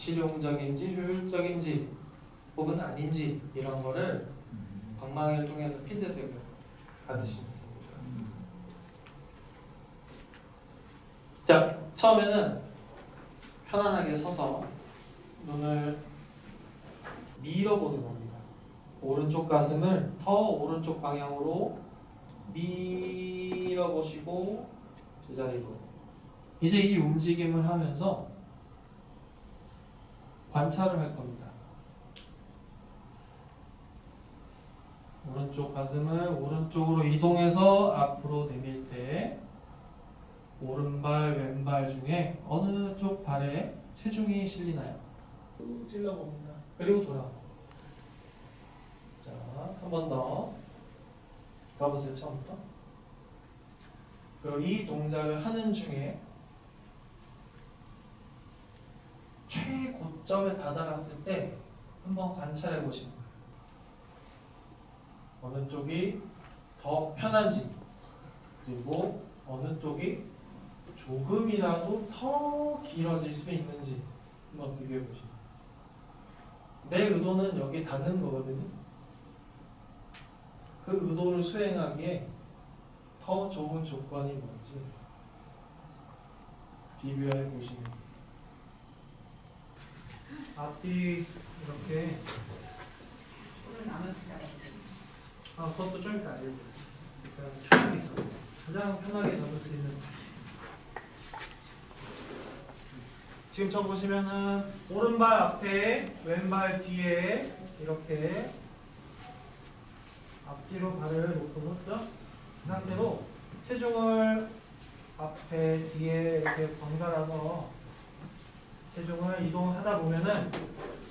실용적인지 효율적인지 혹은 아닌지 이런 거를 방망이를 통해서 피드백을 받으시면 됩니다. 자, 처음에는 편안하게 서서 눈을 밀어보는 겁니다. 오른쪽 가슴을 더 오른쪽 방향으로 밀어보시고 제자리로. 이제 이 움직임을 하면서 관찰을 할 겁니다. 오른쪽 가슴을 오른쪽으로 이동해서 앞으로 내밀 때 오른발 왼발 중에 어느 쪽 발에 체중이 실리나요? 쭉 찔러봅니다. 그리고 돌아. 자, 한 번 더. 가보세요, 처음부터. 그리고 이 동작을 하는 중에 고점에 다다랐을 때 한번 관찰해 보시는 거예요. 어느 쪽이 더 편한지, 그리고 어느 쪽이 조금이라도 더 길어질 수 있는지 한번 비교해 보시면 내 의도는 여기 닿는 거거든요. 그 의도를 수행하기에 더 좋은 조건이 뭔지 비교해 보시면 앞뒤 이렇게 아 그것도 좀 이따 알려드릴게요. 일단 편하게 잡 가장 편하게 잡을 수 있는 지금 저 보시면은 오른발 앞에 왼발 뒤에 이렇게 앞뒤로 발을 놓고 섰죠? 그 상태로 체중을 앞에 뒤에 이렇게 번갈아서 체중을 이동하다 보면은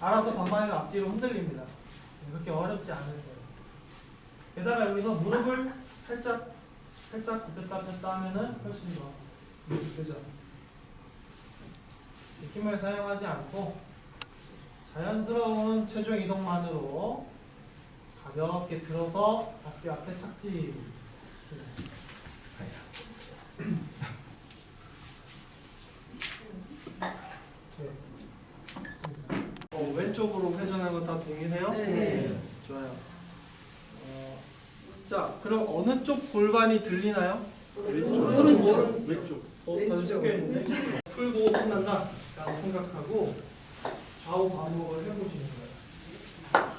알아서 방망이가 앞뒤로 흔들립니다. 그렇게 어렵지 않을 거예요. 게다가 여기서 무릎을 살짝 살짝 굽혔다 폈다 하면은 훨씬 더 그죠? 힘을 사용하지 않고 자연스러운 체중 이동만으로 가볍게 들어서 어깨 앞에 착지. 네. 어, 왼쪽으로 회전하는 거 다 동일해요? 네. 좋아요. 어, 자, 그럼 어느 쪽 골반이 들리나요? 오른쪽. 왼쪽. 어, 다들 섞여 있는데. 풀고 끝난다. 라고 생각하고 좌우 반복을 해보시는 거예요.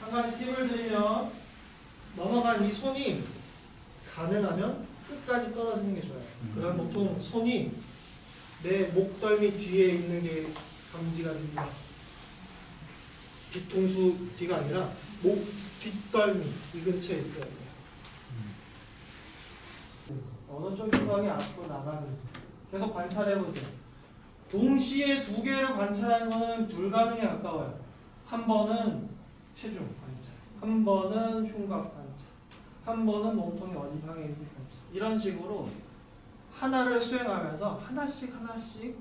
한 가지 팁을 드리면 넘어간 이 손이 가능하면 끝까지 떨어지는 게 좋아요. 그럼 보통 손이 내 목덜미 뒤에 있는 게 감지가 됩니다. 뒤통수 뒤가 아니라 목 뒷덜미 이 근처에 있어야 돼요. 어느 쪽 흉곽이 앞으로 나가는지 계속 관찰해 보세요. 동시에 두 개를 관찰하는 것은 불가능에 가까워요. 한 번은 체중 관찰, 한 번은 흉곽 관찰, 한 번은 몸통이 어디 방에 있는지 관찰. 이런 식으로 하나를 수행하면서 하나씩 하나씩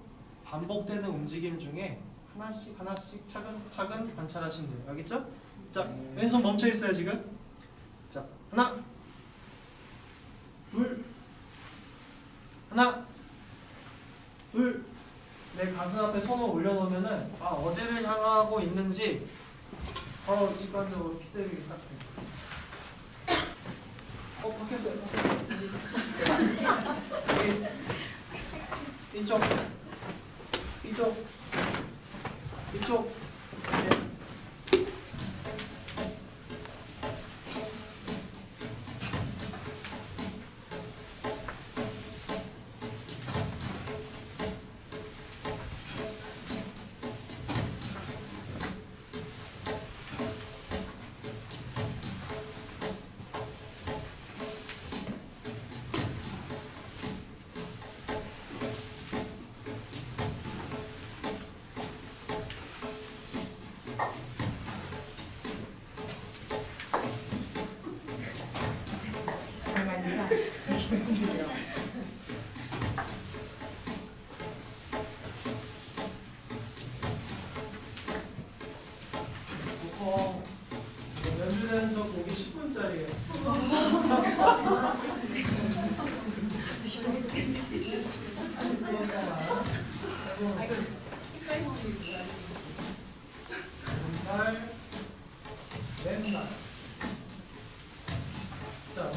반복되는 움직임 중에 하나씩 하나씩 차근차근 관찰하시면 돼요. 알겠죠? 자, 왼손 멈춰 있어요 지금. 자, 하나, 둘, 하나, 둘. 내 가슴 앞에 손을 올려놓으면은 아 어디를 향하고 있는지 바로 직관적으로 피드백이 딱 돼요. 어 바뀌었어요. 여기 이쪽, 이쪽, 이쪽.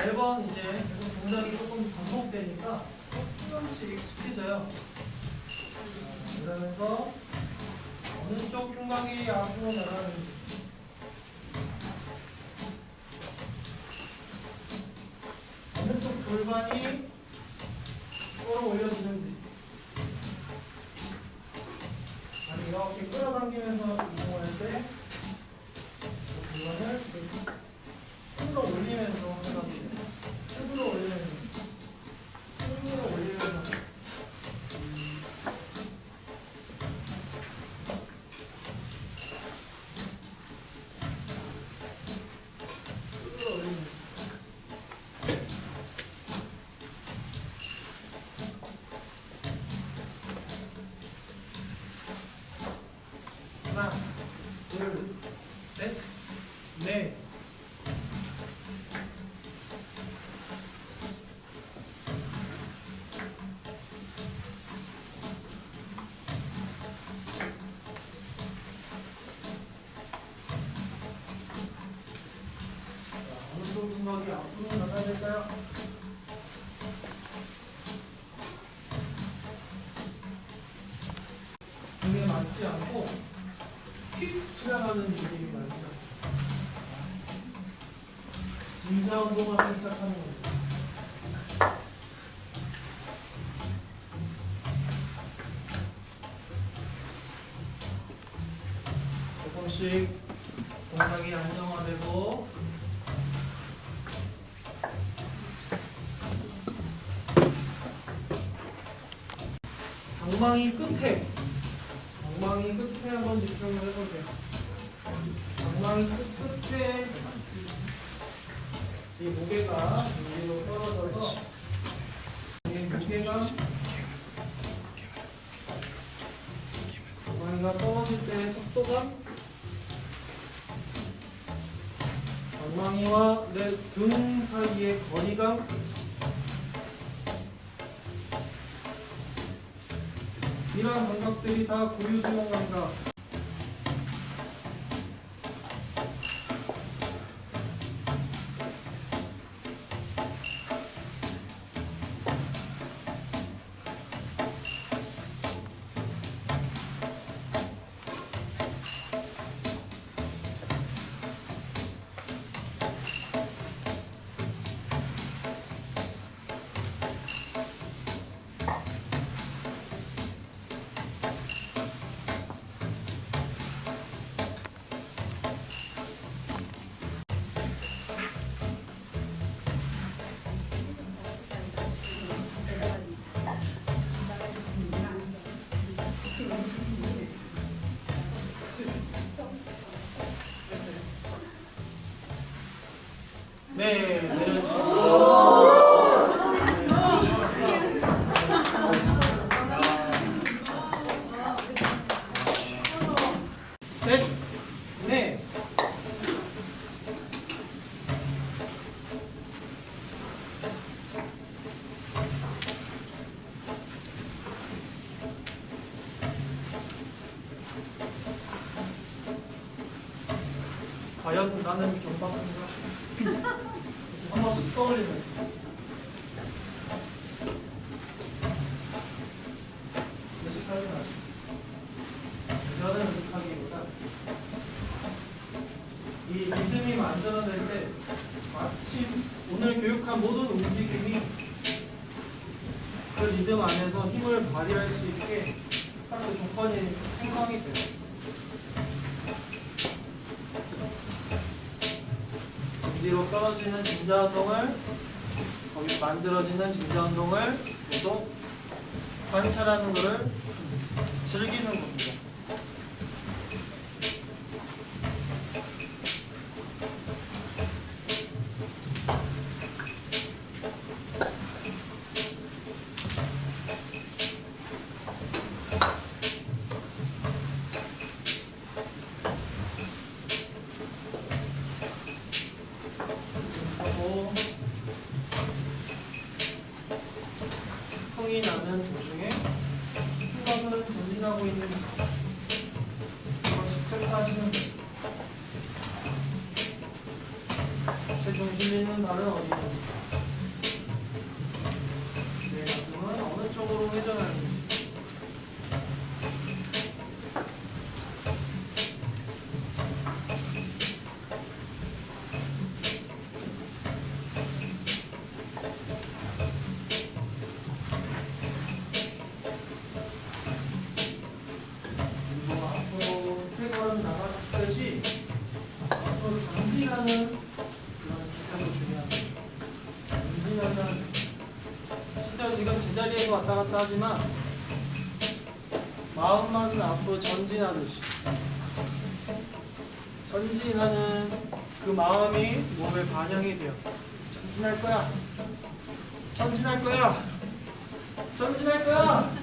하면 이제 계속 동작이 조금 반복되니까 조금씩 익숙해져요. 자, 그러면서 어느 쪽 흉곽이 앞으로 나가는지 어느 쪽 골반이 끌어올려지는지 이렇게 끌어당기면서 이동할 때 골반을 이렇게 끌어 올리면서 해봤어요. 끌어 올리면서 끌어 올리면서 끌어 올리면서 하나, 둘, 셋, 넷. 자, 어느 쪽 흉곽이 앞으로 나가야 될까요? 휙 지나가는 느낌이 나죠. 진자 운동을 살짝 하는 겁니다. 조금씩 동작이 안정화되고 방망이 끝에 방망이 끝에 한번 집중을 해보세요. 끝 끝에 이 무게가 위로 떨어져서 이 무게가 방망이가 떨어질 때 속도가 방망이와 내 등 사이의 거리가 이러한 감각들이 다 고유지몽 감각 네, 내려주시고 셋, 넷. 과연 나는 경박인가? 한 번씩 떠올리면서 의식하지 마시고 이거는 의식하기보다 이 리듬이 만들어낼 때 마치 오늘 교육한 모든 움직임이 그 리듬 안에서 힘을 발휘할 수 있게 딱그 조건이 생성이 돼요. 뒤로 떨어지는 진자 운동을 거기 만들어지는 진자 운동을 계속 관찰하는 것을 즐기는 겁니다. 하고 성이 나는 도중 지금 제자리에서 왔다 갔다 하지만 마음만은 앞으로 전진하듯이 전진하는 그 마음이 몸에 반영이 돼요. 전진할 거야. 전진할 거야. 전진할 거야.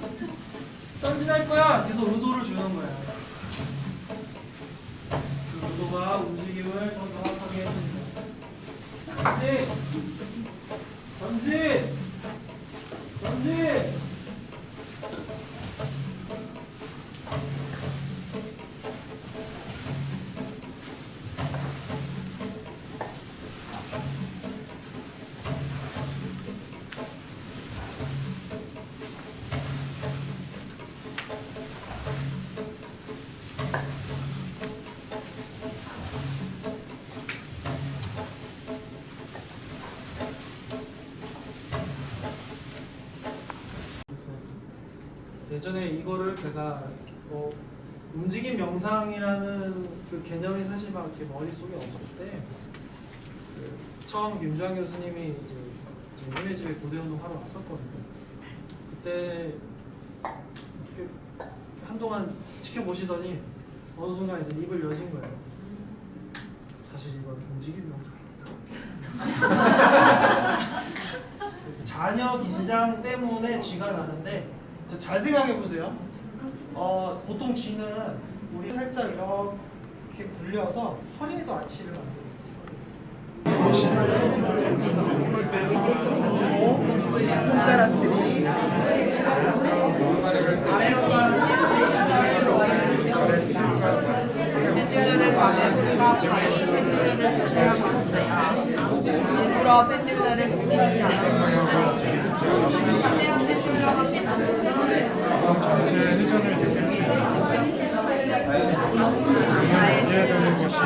전진할 거야. 계속 의도를 주는 거야. 그 의도가 움직임을 더 정확하게 해줍니다. 전진! 전진! 전진! 예전에 이거를 제가 어, 움직임 명상이라는 그 개념이 사실 막 이렇게 머릿속에 없을 때 그, 처음 김주환 교수님이 이제 해외 집에 고대 운동 하러 왔었거든요. 그때 한동안 지켜보시더니 어느 순간 이제 입을 여신 거예요. 사실 이건 움직임 명상입니다. 자녀 긴장 때문에 쥐가 나는데 자, 잘 생각해 보세요. 어, 보통 쥐는 우리 살짝 이렇게 굴려서 허리에도 아치를 만들어요. 손가락들이 펜듈러를 잡았습니다. 펜듈러를 주셔야 봤어요. 일부러 펜듈러를 조심하지 않았는데 상대방 펜듈러 확인 안 지방 정치 회전을 느낄 수 있는 그런 문제에 대한 것이